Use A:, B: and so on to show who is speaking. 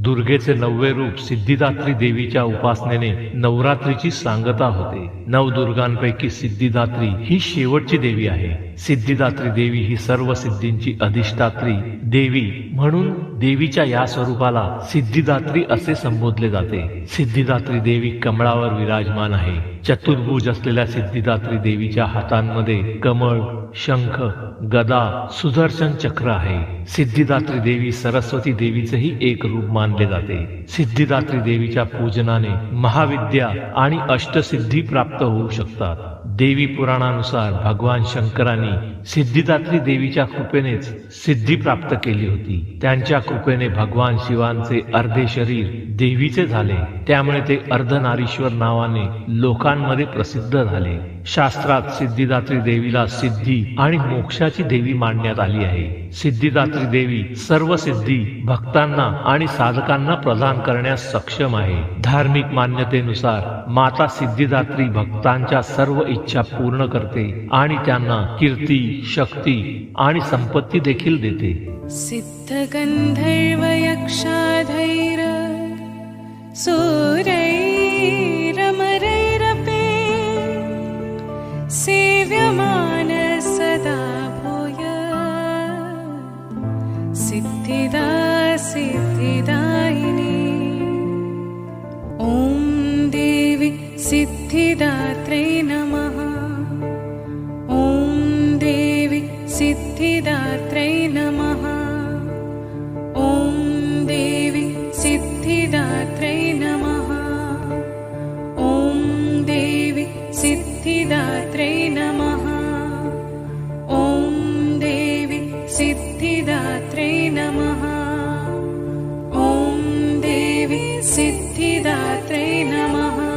A: दुर्गेचे नववे रूप सिद्धिदात्री देवीच्या उपासनेने नवरात्रीची सांगता होते. नवदुर्गांपैकी सिद्धिदात्री ही शेवटची देवी आहे. सिद्धिदात्री देवी ही सर्व सिद्धींची अधिष्ठात्री देवी म्हणून देवीच्या या स्वरूपाला सिद्धिदात्री असे संबोधले जाते. सिद्धिदात्री देवी कमळावर विराजमान आहे. चतुर्भुज असलेल्या सिद्धिदात्री देवीच्या हातांमध्ये कमळ शंख गदा सुदर्शन चक्र आहे. सिद्धिदात्री देवी सरस्वती देवीचेही एक रूप मानले जाते. सिद्धिदात्री देवीच्या पूजनाने महाविद्या आणि अष्टसिद्धी प्राप्त होऊ शकतात. देवी पुराणानुसार भगवान शंकरांनी सिद्धिदात्री देवीच्या कृपेनेच सिद्धी प्राप्त केली होती. त्यांच्या कृपेने भगवान शिवांचे अर्धे शरीर देवीचे झाले. त्यामुळे ते अर्धनारीश्वर नावाने लोकांमध्ये प्रसिद्ध झाले. शास्त्रात सिद्धिदात्री देवीला सिद्धी आणि मोक्षाची देवी मानण्यात आली आहे. सिद्धिदात्री देवी सर्व सिद्धी भक्तांना आणि साधकांना प्रदान करण्यास सक्षम आहे. धार्मिक मान्यतेनुसार माता सिद्धिदात्री भक्तांच्या सर्व इच्छा पूर्ण करते आणि त्यांना कीर्ती शक्ती आणि संपत्ती देखील देते.
B: सिद्धगन्धर्वयक्षाधैर सूरैरमरैरपि सेव्यमान सदा भूय। सिद्धिदा सिद्धिदायिनी ॐ देवि सिद्धिदात्रै नमः। ॐ देवि सिद्धिदात्रै नमः। ॐ देवि सिद्धिदात्रै सिद्धिदात्रै नमः।